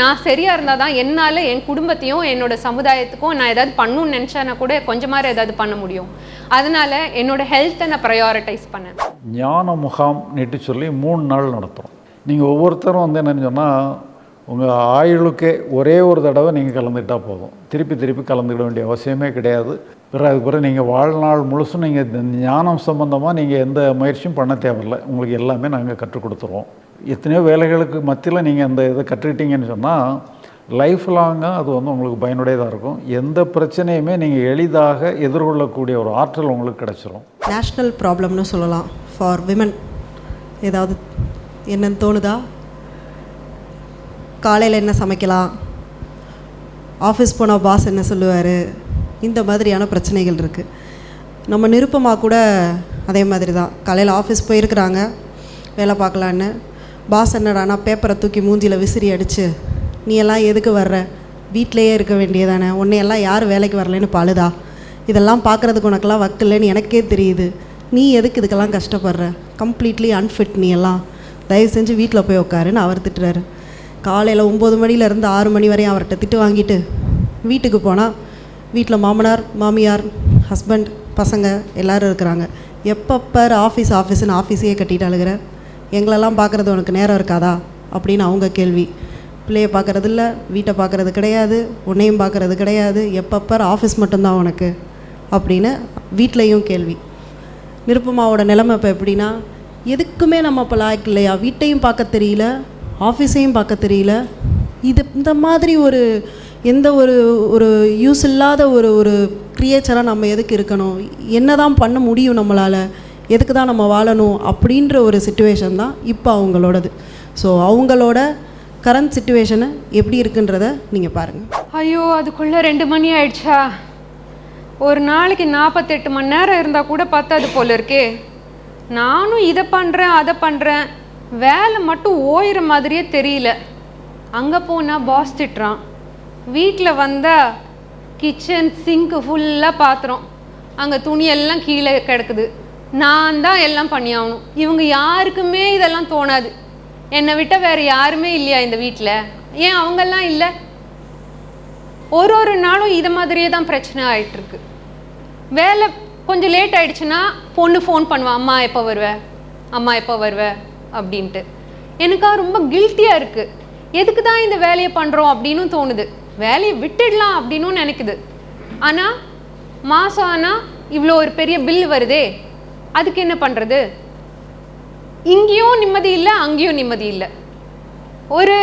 நான் சரியா இருந்தால் தான் என்னால் என் குடும்பத்தையும் என்னோட சமுதாயத்துக்கும் நான் ஏதாவது பண்ணணும்னு நினச்சேன்னா கூட கொஞ்சமாக ஏதாவது பண்ண முடியும். அதனால என்னோட ஹெல்த்தை நான் ப்ரையாரிட்டைஸ் பண்ணேன். ஞான முகாம் நெட்டு சொல்லி மூணு நாள் நடத்துகிறோம் நீங்கள் ஒவ்வொருத்தரும் வந்து என்னென்னு சொன்னால் உங்கள் ஆயுளுக்கே ஒரே ஒரு தடவை நீங்கள் கலந்துக்கிட்டால் போதும். திருப்பி திருப்பி கலந்துக்கிட வேண்டிய அவசியமே கிடையாது. பிறகு அதுக்கு பிறகு நீங்கள் வாழ்நாள் முழுசும் நீங்கள் ஞானம் சம்மந்தமாக நீங்கள் எந்த முயற்சியும் பண்ண தேவையில்லை. உங்களுக்கு எல்லாமே நாங்கள் கற்றுக் கொடுத்துருவோம். எத்தனையோ வேலைகளுக்கு மத்தியில் நீங்கள் அந்த இதை கற்றுக்கிட்டீங்கன்னு சொன்னால் லைஃப் லாங்காக அது வந்து உங்களுக்கு பயனுடையதாக இருக்கும். எந்த பிரச்சனையுமே நீங்கள் எளிதாக எதிர்கொள்ளக்கூடிய ஒரு ஆற்றல் உங்களுக்கு கிடச்சிரும். நேஷ்னல் ப்ராப்ளம்னு சொல்லலாம். ஃபார் விமன் ஏதாவது என்னன்னு தோணுதா? காலையில் என்ன சமைக்கலாம்? ஆஃபீஸ் போனால் பாஸ் என்ன சொல்லுவார்? இந்த மாதிரியான பிரச்சனைகள் இருக்குது நம்ம நிருப்பமாக கூட அதே மாதிரி தான் காலையில் ஆஃபீஸ் போயிருக்கிறாங்க. வேலை பார்க்கலான்னு. பாஸ் என்னடானா பேப்பரை தூக்கி மூஞ்சியில் விசிறி அடித்து நீ எல்லாம் எதுக்கு வர்ற? வீட்டிலையே இருக்க வேண்டியதானே? உன்னையெல்லாம் யார் வேலைக்கு வரலைன்னு பழுதா இதெல்லாம் பார்க்குறதுக்கு உனக்கெல்லாம் வக்கில்லைன்னு எனக்கே தெரியுது. நீ எதுக்கு இதுக்கெல்லாம் கஷ்டப்படுற? கம்ப்ளீட்லி அன்ஃபிட் நீ எல்லாம். தயவு செஞ்சு வீட்டில் போய் உட்காருன்னு அவர் திட்டுறாரு. காலையில் ஒம்பது மணிலேருந்து ஆறு மணி வரையும் அவர்கிட்ட திட்டு வாங்கிட்டு வீட்டுக்கு போனால் வீட்டில் மாமனார் மாமியார் ஹஸ்பண்ட் பசங்க எல்லோரும் இருக்கிறாங்க. எப்பப்பர் ஆஃபீஸ் ஆஃபீஸ்னு ஆஃபீஸையே கட்டிட்டு அழுகிற? எங்களெல்லாம் பார்க்குறது உனக்கு நேரம் இருக்காதா? அப்படின்னு அவங்க கேள்வி. பிள்ளைய பார்க்குறது இல்லை வீட்டை பார்க்குறது கிடையாது உன்னையும் பார்க்குறது கிடையாது எப்பப்பர் ஆஃபீஸ் மட்டும்தான் உனக்கு? அப்படின்னு வீட்லேயும் கேள்வி. நிருப்பமாவோட நிலைமை இப்போ எப்படின்னா எதுக்குமே நம்ம இப்போ லாய்க்கு இல்லையா? வீட்டையும் பார்க்க தெரியல ஆஃபீஸையும் பார்க்க தெரியல. இது இந்த மாதிரி ஒரு எந்த ஒரு ஒரு யூஸ் இல்லாத ஒரு ஒரு க்ரியேச்சராக நம்ம எதுக்கு இருக்கணும்? என்ன தான் பண்ண முடியும் நம்மளால்? எதுக்கு தான் நம்ம வாழணும் அப்படின்ற ஒரு சுச்சுவேஷன் தான் இப்போ அவங்களோடது. ஸோ அவங்களோட கரண்ட் சுச்சுவேஷனை எப்படி இருக்குன்றத நீங்கள் பாருங்கள் ஐயோ அதுக்குள்ளே ரெண்டு மணி ஆயிடுச்சா? ஒரு நாளைக்கு நாற்பத்தெட்டு மணி நேரம் இருந்தால் கூட பத்தாது போல இருக்கே. நானும் இதை பண்ணுறேன் அதை பண்ணுறேன் வேலை மட்டும் ஓயிற மாதிரியே தெரியல. அங்கே போனால் பாஸ் திட்டுறான். வீட்டில் வந்தால் கிச்சன் சிங்க்கு ஃபுல்லாக பாத்திரம். அங்கே துணியெல்லாம் கீழே கிடக்குது. நான் தான் எல்லாம் பண்ணி ஆகணும் இவங்க யாருக்குமே இதெல்லாம் தோணாது. என்னை விட்ட வேறு யாருமே இல்லையா இந்த வீட்டில் ஏன் அவங்கெல்லாம் இல்லை? ஒரு ஒரு நாளும் இதை மாதிரியே தான் பிரச்சனை ஆயிட்டு இருக்கு வேலை கொஞ்சம் லேட் ஆகிடுச்சுன்னா பொண்ணு ஃபோன் பண்ணுவேன் அம்மா எப்போ வருவ? அம்மா எப்போ வருவ? அப்படின்ட்டு. எனக்கா ரொம்ப கில்ட்டியாக இருக்குது எதுக்கு தான் இந்த வேலையை பண்ணுறோம் அப்படின்னு தோணுது. வேலையை விட்டுடலாம் அப்படின்னு நினைக்குது. ஆனால் மாதம் ஆனால் இவ்வளோ ஒரு பெரிய பில் வருதே. அதுக்கு என்ன பண்ணுறது இங்கேயும் நிம்மதி இல்லை அங்கேயும் நிம்மதி இல்லை. ஒரு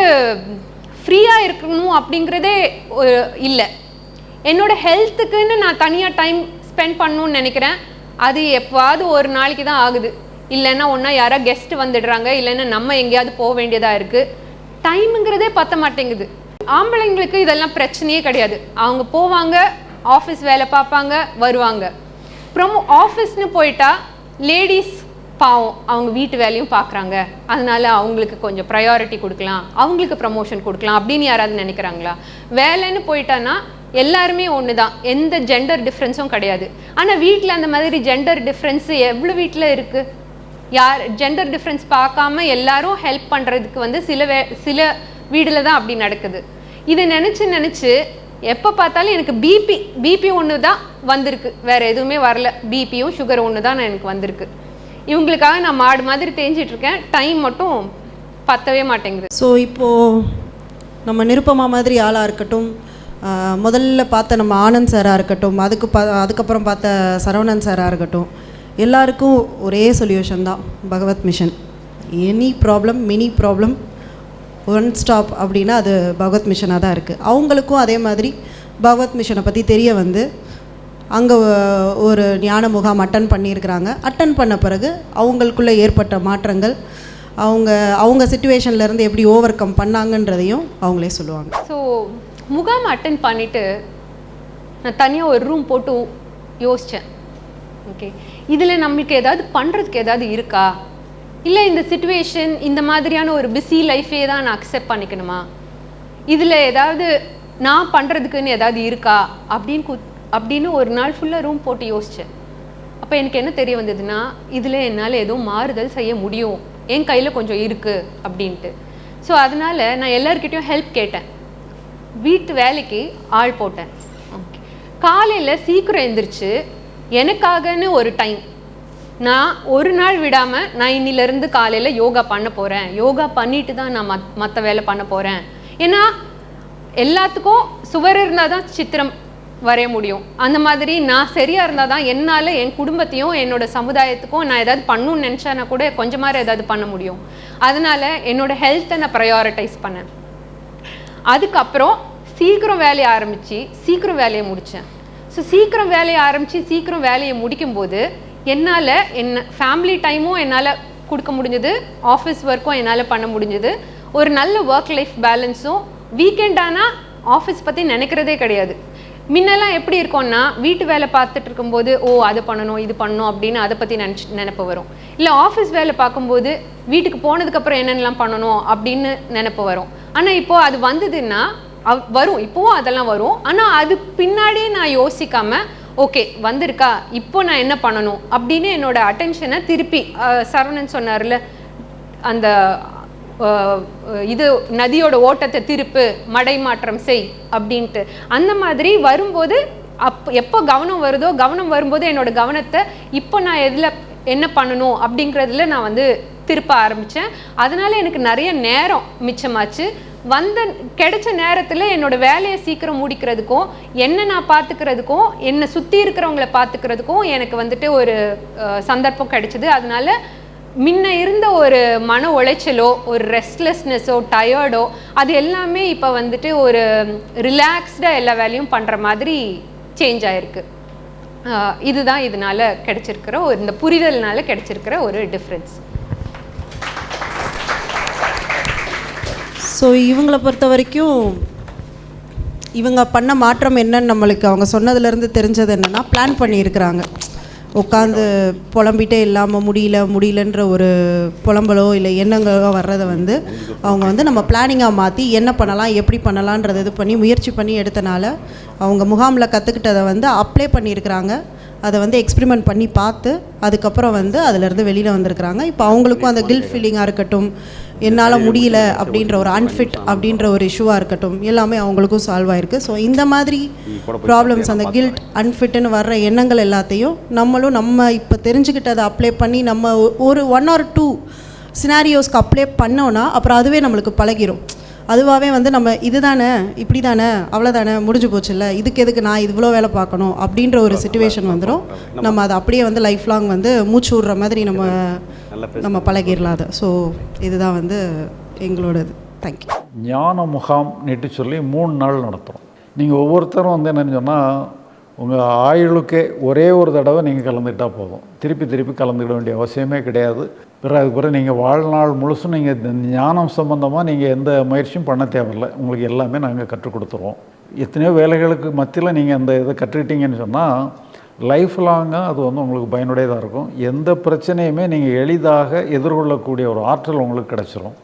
ஃப்ரீயாக இருக்கணும் அப்படிங்கிறதே ஒரு இல்லை. என்னோட ஹெல்த்துக்குன்னு நான் தனியாக டைம் ஸ்பெண்ட் பண்ணணும்னு நினைக்கிறேன். அது எப்போவாவது ஒரு நாளைக்கு தான் ஆகுது. இல்லைன்னா ஒன்றா யாரோ கெஸ்ட் வந்துடுறாங்க. இல்லைன்னா நம்ம எங்கேயாவது போக வேண்டியதாக இருக்குது டைமுங்கிறதே பத்த மாட்டேங்குது. ஆம்பளைங்களுக்கு இதெல்லாம் பிரச்சனையே கிடையாது. அவங்க போவாங்க ஆஃபீஸ் வேலை பார்ப்பாங்க வருவாங்க. அப்புறம் ஆஃபீஸ்னு போயிட்டா லேடிஸ் பாவம் அவங்க வீட்டு வேலையும் பார்க்குறாங்க அதனால அவங்களுக்கு கொஞ்சம் ப்ரையாரிட்டி கொடுக்கலாம். அவங்களுக்கு ப்ரமோஷன் கொடுக்கலாம் அப்படின்னு யாராவது நினைக்கிறாங்களா? வேலைன்னு போயிட்டான்னா எல்லாருமே ஒன்று தான் எந்த ஜெண்டர் டிஃப்ரென்ஸும் கிடையாது. ஆனால் வீட்டில் அந்த மாதிரி ஜெண்டர் டிஃப்ரென்ஸ் எவ்வளோ வீட்டில் இருக்குது யார் ஜெண்டர் டிஃப்ரென்ஸ் பார்க்காம எல்லாரும் ஹெல்ப் பண்ணுறதுக்கு வந்து சில வே சில வீடில் தான் அப்படி நடக்குது. இதை நினச்சி நினச்சி எப்போ பார்த்தாலும் எனக்கு பிபி பிபி ஒன்று தான் வந்திருக்கு. வேறு எதுவுமே வரல. பிபியும் சுகர் ஒன்று தான் எனக்கு வந்திருக்கு. இவங்களுக்காக நான் மாடு மாதிரி தேஞ்சிட்ருக்கேன். டைம் மட்டும் பத்தவே மாட்டேங்குது. ஸோ இப்போது நம்ம நிருப்பமா மாதிரி ஆளாக இருக்கட்டும் முதல்ல பார்த்த நம்ம ஆனந்த் சாராக இருக்கட்டும் அதுக்கு பா அதுக்கப்புறம் பார்த்த சரவணன் சாராக இருக்கட்டும் எல்லாருக்கும் ஒரே சொல்யூஷன் தான். Bhagavath mission any problem mini problem one stop அப்படின்னா அது பகவத் மிஷனாக தான் இருக்குது அவங்களுக்கும் அதே மாதிரி பகவத் மிஷனை பற்றி தெரிய வந்து அங்கே ஒரு ஞான முகாம் அட்டன் பண்ணியிருக்கிறாங்க. அட்டன் பண்ண பிறகு அவங்களுக்குள்ளே ஏற்பட்ட மாற்றங்கள் அவங்க அவங்க சுச்சுவேஷன்லேருந்து எப்படி ஓவர் கம் பண்ணாங்கன்றதையும் அவங்களே சொல்லுவாங்க. ஸோ முகாம் அட்டன் பண்ணிவிட்டு நான் தனியாக ஒரு ரூம் போட்டு யோசித்தேன் ஓகே இதில் நம்மளுக்கு ஏதாவது பண்ணுறதுக்கு ஏதாவது இருக்கா? இல்லை இந்த சுச்சுவேஷன் இந்த மாதிரியான ஒரு பிஸி லைஃபே தான் நான் அக்செப்ட் பண்ணிக்கணுமா? இதில் ஏதாவது நான் பண்ணுறதுக்குன்னு ஏதாவது இருக்கா? அப்படின்னு குத் அப்படின்னு ஒரு நாள் ஃபுல்லாக ரூம் போட்டு யோசித்தேன் அப்போ எனக்கு என்ன தெரிய வந்ததுன்னா இதில் என்னால் எதுவும் மாறுதல் செய்ய முடியும். என் கையில் கொஞ்சம் இருக்குது அப்படின்ட்டு. ஸோ அதனால நான் எல்லார்கிட்டயும் ஹெல்ப் கேட்டேன். வீட்டு வேலைக்கு ஆள் போட்டேன். ஓகே காலையில் சீக்கிரம் எந்திரிச்சு எனக்காகன்னு ஒரு டைம் நான் ஒரு நாள் விடாமல் நான் இன்னிலேருந்து காலையில் யோகா பண்ண போகிறேன் யோகா பண்ணிட்டு தான் நான் மத் மற்ற வேலை பண்ண போகிறேன் ஏன்னா எல்லாத்துக்கும் சுவர் இருந்தால் தான் சித்திரம் வரைய முடியும். அந்த மாதிரி நான் சரியாக இருந்தால் தான் என்னால் என் குடும்பத்தையும் என்னோட சமுதாயத்துக்கும் நான் ஏதாவது பண்ணணும்னு நினச்சேன்னா கூட கொஞ்சமாக ஏதாவது பண்ண முடியும். அதனால் என்னோட ஹெல்த்தை நான் ப்ரையாரிட்டைஸ் பண்ணேன். அதுக்கப்புறம் சீக்கிரம் வேலையை ஆரம்பித்து சீக்கிரம் வேலையை முடித்தேன் ஸோ சீக்கிரம் வேலையை ஆரம்பித்து சீக்கிரம் வேலையை முடிக்கும்போது என்னால் என்ன ஃபேமிலி டைமும் என்னால் கொடுக்க முடிஞ்சது ஆஃபீஸ் ஒர்க்கும் என்னால் பண்ண முடிஞ்சது. ஒரு நல்ல ஒர்க் லைஃப் பேலன்ஸும் வீக்கெண்ட் ஆனால் ஆஃபீஸ் பற்றி நினைக்கிறதே கிடையாது. முன்னெல்லாம் எப்படி இருக்கும்னா வீட்டு வேலை பார்த்துட்டு இருக்கும்போது ஓ அது பண்ணணும் இது பண்ணணும் அப்படின்னு அதை பற்றி நினச்சி நினப்பு வரும். இல்லை ஆஃபீஸ் வேலை பார்க்கும்போது வீட்டுக்கு போனதுக்கப்புறம் என்னென்னலாம் பண்ணணும் அப்படின்னு நினப்பு வரும். ஆனால் இப்போது அது வந்ததுன்னா அவ்- வரும். இப்போவும் அதெல்லாம் வரும். ஆனால் அது பின்னாடியே நான் யோசிக்காமல் ஓகே வந்திருக்கா இப்போ நான் என்ன பண்ணணும்? அப்படின்னு என்னோட அட்டென்ஷனை திருப்பி சரவணன் சொன்னார்ல அந்த இது நதியோட ஓட்டத்தை திருப்பு மடை மாற்றம் செய் அப்படின்ட்டு. அந்த மாதிரி வரும்போது அப் எப்போ கவனம் வருதோ கவனம் வரும்போது என்னோட கவனத்தை இப்போ நான் எதில் என்ன பண்ணணும்? அப்படிங்கிறதுல நான் வந்து திருப்ப ஆரம்பித்தேன் அதனால எனக்கு நிறைய நேரம் மிச்சமாச்சு. வந்த கிடைச்ச நேரத்தில் என்னோட வேலையை சீக்கிரம் முடிக்கிறதுக்கும் என்ன நான் பார்த்துக்கிறதுக்கும் என்னை சுற்றி இருக்கிறவங்கள பார்த்துக்கிறதுக்கும் எனக்கு வந்துட்டு ஒரு சந்தர்ப்பம் கிடைச்சிது. அதனால முன்ன இருந்த ஒரு மன உளைச்சலோ ஒரு ரெஸ்ட்லெஸ்னஸோ டயர்டோ அது எல்லாமே இப்போ வந்துட்டு ஒரு ரிலாக்ஸ்டாக எல்லா வேலையும் பண்ணுற மாதிரி சேஞ்ச் ஆகிருக்கு இதுதான் இதனால் கிடைச்சிருக்கிற ஒரு இந்த புரிதல்னால கிடைச்சிருக்கிற ஒரு டிஃப்ரென்ஸ் ஸோ இவங்களை பொறுத்த வரைக்கும் இவங்க பண்ண மாற்றம் என்னன்னு நம்மளுக்கு அவங்க சொன்னதுலேருந்து தெரிஞ்சது என்னென்னா பிளான் பண்ணியிருக்கிறாங்க. உட்காந்து புலம்பிட்டே இல்லாமல் முடியல முடியலன்ற ஒரு புலம்பலோ இல்லை எண்ணங்களோ வர்றதை வந்து அவங்க வந்து நம்ம பிளானிங்காக மாற்றி என்ன பண்ணலாம் எப்படி பண்ணலான்றதை இது பண்ணி முயற்சி பண்ணி எடுத்தனால அவங்க முகாமில் கற்றுக்கிட்டதை வந்து அப்ளை பண்ணியிருக்கிறாங்க. அதை வந்து எக்ஸ்பெரிமெண்ட் பண்ணி பார்த்து அதுக்கப்புறம் வந்து அதிலேருந்து வெளியில் வந்திருக்கிறாங்க. இப்போ அவங்களுக்கும் அந்த கில்ட் ஃபீலிங்காக இருக்கட்டும் என்னால் முடியல அப்படின்ற ஒரு அன்ஃபிட் அப்படின்ற ஒரு இஷ்யூவாக இருக்கட்டும் எல்லாமே அவங்களுக்கும் சால்வ் ஆயிருக்கு. ஸோ இந்த மாதிரி ப்ராப்ளம்ஸ் அந்த கில்ட் அன்ஃபிட்னு வர்ற எண்ணங்கள் எல்லாத்தையும் நம்மளும் நம்ம இப்போ தெரிஞ்சுக்கிட்டதை அப்ளை பண்ணி நம்ம ஒரு ஒன் ஆர் டூ சினாரியோஸ்க்கு அப்ளை பண்ணோன்னா அப்புறம் அதுவே நம்மளுக்கு பழகிரும். அதுவாகவே வந்து நம்ம இதுதானே இப்படி தானே அவ்வளோதானே முடிஞ்சு போச்சுல்ல இதுக்கு எதுக்கு நான் இவ்வளோ வேலை பார்க்கணும் அப்படின்ற ஒரு சுச்சுவேஷன் வந்துடும் நம்ம அதை அப்படியே வந்து லைஃப் லாங் வந்து மூச்சு விடுற மாதிரி நம்ம நம்ம பழகிடலாம் அதை. ஸோ இதுதான் வந்து எங்களோடது. தேங்க்யூ ஞான முகாம் நீட்டு சொல்லி மூணு நாள் நடத்துகிறோம் நீங்கள் ஒவ்வொருத்தரும் வந்து என்னன்னு சொன்னால் உங்கள் ஆயுளுக்கே ஒரே ஒரு தடவை நீங்கள் கலந்துக்கிட்டால் போதும். திருப்பி திருப்பி கலந்துக்கிட வேண்டிய அவசியமே கிடையாது. பிறகு அதுக்கு பிறகு நீங்கள் வாழ்நாள் முழுசும் நீங்கள் ஞானம் சம்பந்தமாக நீங்கள் எந்த முயற்சியும் பண்ண தேவையில்லை. உங்களுக்கு எல்லாமே நாங்கள் கற்றுக் கொடுத்துருவோம். எத்தனையோ வேலைகளுக்கு மத்தியில் நீங்கள் அந்த இதை கற்றுக்கிட்டீங்கன்னு சொன்னால் லைஃப் லாங்காக அது வந்து உங்களுக்கு பயனுடையதாக இருக்கும். எந்த பிரச்சனையுமே நீங்கள் எளிதாக எதிர்கொள்ளக்கூடிய ஒரு ஆற்றல் உங்களுக்கு கிடச்சிரும்.